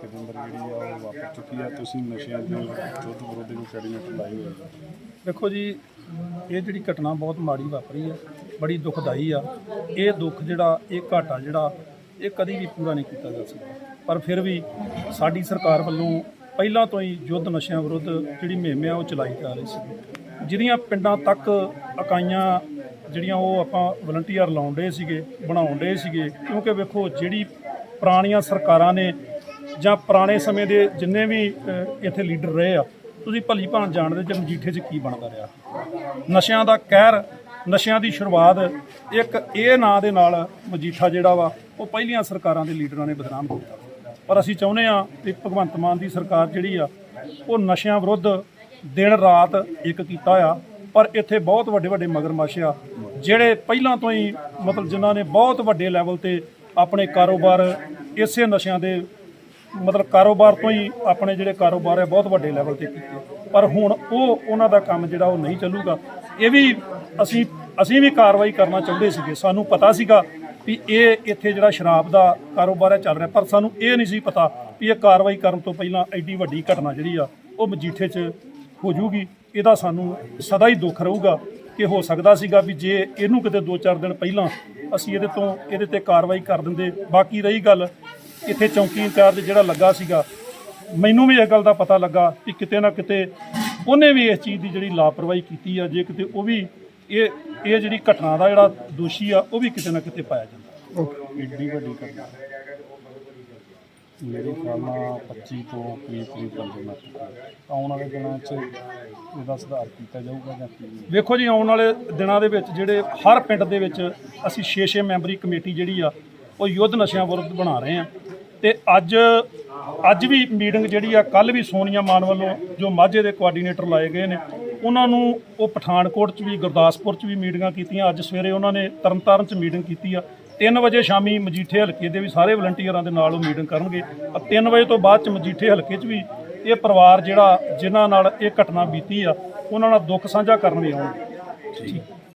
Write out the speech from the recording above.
ਹਲਕੇ ਦੇ ਅੰਦਰ ਜਿਹੜੀ ਆ ਉਹ ਵਾਪਰ ਚੁੱਕੀ ਆ। ਤੁਸੀਂ ਨਸ਼ਿਆਂ ਦੇ ਯੁੱਧ ਵਿਰੋਧੀ ਨੂੰ ਕੋਆਰਡੀਨੇਟਰ ਲਾਈ ਹੋਈ ਹੈ ਦੇਖੋ ਜੀ, ਇਹ ਜਿਹੜੀ ਘਟਨਾ ਬਹੁਤ ਮਾੜੀ ਵਾਪਰੀ ਹੈ ਬੜੀ ਦੁਖਦਾਈ ਆ। ਇਹ ਦੁੱਖ ਜਿਹੜਾ, ਇਹ ਘਾਟਾ ਜਿਹੜਾ, ਇਹ ਕਦੀ ਵੀ ਪੂਰਾ ਨਹੀਂ ਕੀਤਾ ਜਾ ਸਕਦਾ। ਪਰ ਫਿਰ ਵੀ ਸਾਡੀ ਸਰਕਾਰ ਵੱਲੋਂ ਪਹਿਲਾਂ ਤੋਂ ਹੀ ਯੁੱਧ ਨਸ਼ਿਆਂ ਵਿਰੁੱਧ ਜਿਹੜੀ ਮੁਹਿੰਮ ਆ, ਉਹ ਚਲਾਈ ਜਾ ਰਹੀ ਸੀ। ਜਿਹੜੀਆਂ ਪਿੰਡਾਂ ਤੱਕ ਇਕਾਈਆਂ ਜਿਹੜੀਆਂ, ਉਹ ਆਪਾਂ ਵਲੰਟੀਅਰ ਲਾਉਂਦੇ ਸੀਗੇ ਬਣਾਉਂਦੇ ਸੀਗੇ। ਕਿਉਂਕਿ ਵੇਖੋ, ਜਿਹੜੀ ਪੁਰਾਣੀਆਂ ਸਰਕਾਰਾਂ ਨੇ ਜਾਂ ਪੁਰਾਣੇ ਸਮੇਂ ਦੇ ਜਿੰਨੇ ਵੀ ਇੱਥੇ ਲੀਡਰ ਰਹੇ ਆ, ਤੁਸੀਂ ਭਲੀ ਭਾਂਤ ਜਾਣਦੇ ਜੇ ਮਜੀਠੇ 'ਚ ਕੀ ਬਣਦਾ ਰਿਹਾ। ਨਸ਼ਿਆਂ ਦਾ ਕਹਿਰ, ਨਸ਼ਿਆਂ ਦੀ ਸ਼ੁਰੂਆਤ, ਇੱਕ ਇਹ ਨਾਂ ਦੇ ਨਾਲ ਮਜੀਠਾ ਜਿਹੜਾ ਵਾ, ਉਹ ਪਹਿਲੀਆਂ ਸਰਕਾਰਾਂ ਦੇ ਲੀਡਰਾਂ ਨੇ ਬਦਨਾਮ ਕੀਤਾ। ਪਰ ਅਸੀਂ ਚਾਹੁੰਦੇ ਆ ਕਿ ਭਗਵੰਤ ਮਾਨ ਦੀ ਸਰਕਾਰ ਜਿਹੜੀ ਆ, ਉਹ ਨਸ਼ਿਆਂ ਵਿਰੁੱਧ ਦਿਨ ਰਾਤ ਇੱਕ ਕੀਤਾ ਆ। ਪਰ ਇੱਥੇ ਬਹੁਤ ਵੱਡੇ ਵੱਡੇ ਮਗਰਮੱਛ ਆ, ਜਿਹੜੇ ਪਹਿਲਾਂ ਤੋਂ ਹੀ ਮਤਲਬ ਜਿਨ੍ਹਾਂ ਨੇ ਬਹੁਤ ਵੱਡੇ ਲੈਵਲ ਤੇ ਆਪਣੇ ਕਾਰੋਬਾਰ ਇਸੇ ਨਸ਼ਿਆਂ ਦੇ ਮਤਲਬ ਕਾਰੋਬਾਰ ਤੋਂ ਹੀ ਆਪਣੇ ਜਿਹੜੇ ਕਾਰੋਬਾਰ ਹੈ, ਬਹੁਤ ਵੱਡੇ ਲੈਵਲ ਤੇ ਕੀਤੇ ਪਰ ਹੁਣ ਉਹ, ਉਹਨਾਂ ਦਾ ਕੰਮ ਜਿਹੜਾ ਉਹ ਨਹੀਂ ਚੱਲੂਗਾ। ਇਹ ਵੀ ਅਸੀਂ ਅਸੀਂ ਵੀ ਕਾਰਵਾਈ ਕਰਨਾ ਚਾਹੁੰਦੇ ਸੀਗੇ। ਸਾਨੂੰ ਪਤਾ ਸੀਗਾ ਵੀ ਇਹ ਇੱਥੇ ਜਿਹੜਾ ਸ਼ਰਾਬ ਦਾ ਕਾਰੋਬਾਰ ਹੈ, ਚੱਲ ਰਿਹਾ। ਪਰ ਸਾਨੂੰ ਇਹ ਨਹੀਂ ਸੀ ਪਤਾ ਵੀ ਇਹ ਕਾਰਵਾਈ ਕਰਨ ਤੋਂ ਪਹਿਲਾਂ ਐਡੀ ਵੱਡੀ ਘਟਨਾ ਜਿਹੜੀ ਆ, ਉਹ ਮਜੀਠੇ 'ਚ ਹੋ ਜੂਗੀ। ਇਹਦਾ ਸਾਨੂੰ ਸਦਾ ਹੀ ਦੁੱਖ ਰਹੂਗਾ ਕਿ ਹੋ ਸਕਦਾ ਸੀਗਾ ਵੀ ਜੇ ਇਹਨੂੰ ਕਿਤੇ 2-4 ਦਿਨ ਪਹਿਲਾਂ ਅਸੀਂ ਇਹਦੇ ਤੋਂ, ਇਹਦੇ ਤੇ ਕਾਰਵਾਈ ਕਰ ਦਿੰਦੇ। ਬਾਕੀ ਰਹੀ ਗੱਲ ਇੱਥੇ ਚੌਂਕੀ ਇੰਚਾਰਜ ਜਿਹੜਾ ਲੱਗਾ ਸੀਗਾ ਮੈਨੂੰ ਵੀ ਇਹ ਗੱਲ ਦਾ ਪਤਾ ਲੱਗਾ ਕਿ ਕਿਤੇ ਨਾ ਕਿਤੇ ਉਹਨੇ ਵੀ ਇਸ ਚੀਜ਼ ਦੀ ਜਿਹੜੀ ਲਾਪਰਵਾਹੀ ਕੀਤੀ ਆ ਜੇ ਕਿਤੇ ਉਹ ਵੀ ਇਹ ਇਹ ਜਿਹੜੀ ਘਟਨਾ ਦਾ ਜਿਹੜਾ ਦੋਸ਼ੀ ਆ ਉਹ ਵੀ ਕਿਤੇ ਨਾ ਕਿਤੇ ਪਾਇਆ ਜਾਂਦਾ। ਏਡੀ ਵੱਡੀ ਘਟਨਾ। ਮੇਰੇ ਖਿਆਲ ਨਾਲ 25 ਤੋਂ ਕਰੀਬ ਕਰੀਬ ਬੰਦੇ ਮਰ। ਆਉਣ ਵਾਲੇ ਦਿਨਾਂ 'ਚ ਇਹਦਾ ਸੁਧਾਰ ਕੀਤਾ ਜਾਊਗਾ ਜਾਂ ਕੀ? ਵੇਖੋ ਜੀ ਆਉਣ ਵਾਲੇ ਦਿਨਾਂ ਦੇ ਵਿੱਚ ਜਿਹੜੇ ਹਰ ਪਿੰਡ ਦੇ ਵਿੱਚ ਅਸੀਂ 6-6 ਮੈਂਬਰੀ ਕਮੇਟੀ ਜਿਹੜੀ ਆ ਉਹ ਯੁੱਧ ਨਸ਼ਿਆਂ ਵਿਰੁੱਧ ਬਣਾ ਰਹੇ ਆ। ਤੇ ਅੱਜ ਅੱਜ ਵੀ ਮੀਟਿੰਗ ਜਿਹੜੀ ਆ ਕੱਲ ਵੀ ਸੋਨੀਆ ਮਾਨ ਵੱਲੋਂ ਜੋ ਮਾਝੇ ਦੇ ਕੋਆਰਡੀਨੇਟਰ ਲਾਏ ਗਏ ਨੇ, ਉਹਨਾਂ ਨੂੰ ਉਹ ਪਠਾਨਕੋਟ 'ਚ ਵੀ, ਗੁਰਦਾਸਪੁਰ 'ਚ ਵੀ ਮੀਟਿੰਗਾਂ ਕੀਤੀਆਂ। ਅੱਜ ਸਵੇਰੇ ਉਹਨਾਂ ਨੇ ਤਰਨਤਾਰਨ 'ਚ ਮੀਟਿੰਗ ਕੀਤੀ ਆ। 3 ਵਜੇ ਸ਼ਾਮੀ ਮਜੀਠੇ ਹਲਕੇ ਦੇ ਵੀ ਸਾਰੇ ਵਲੰਟੀਅਰਾਂ ਦੇ ਨਾਲ ਉਹ ਮੀਟਿੰਗ ਕਰਨਗੇ। 3 ਵਜੇ ਤੋਂ ਬਾਅਦ 'ਚ ਮਜੀਠੇ ਹਲਕੇ 'ਚ ਵੀ ਇਹ ਪਰਿਵਾਰ ਜਿਹੜਾ, ਜਿਨ੍ਹਾਂ ਨਾਲ ਇਹ ਘਟਨਾ ਬੀਤੀ ਆ, ਉਹਨਾਂ ਨਾਲ ਦੁੱਖ ਸਾਂਝਾ ਕਰਨ ਵੀ ਆਉਣਗੇ। ਠੀਕ।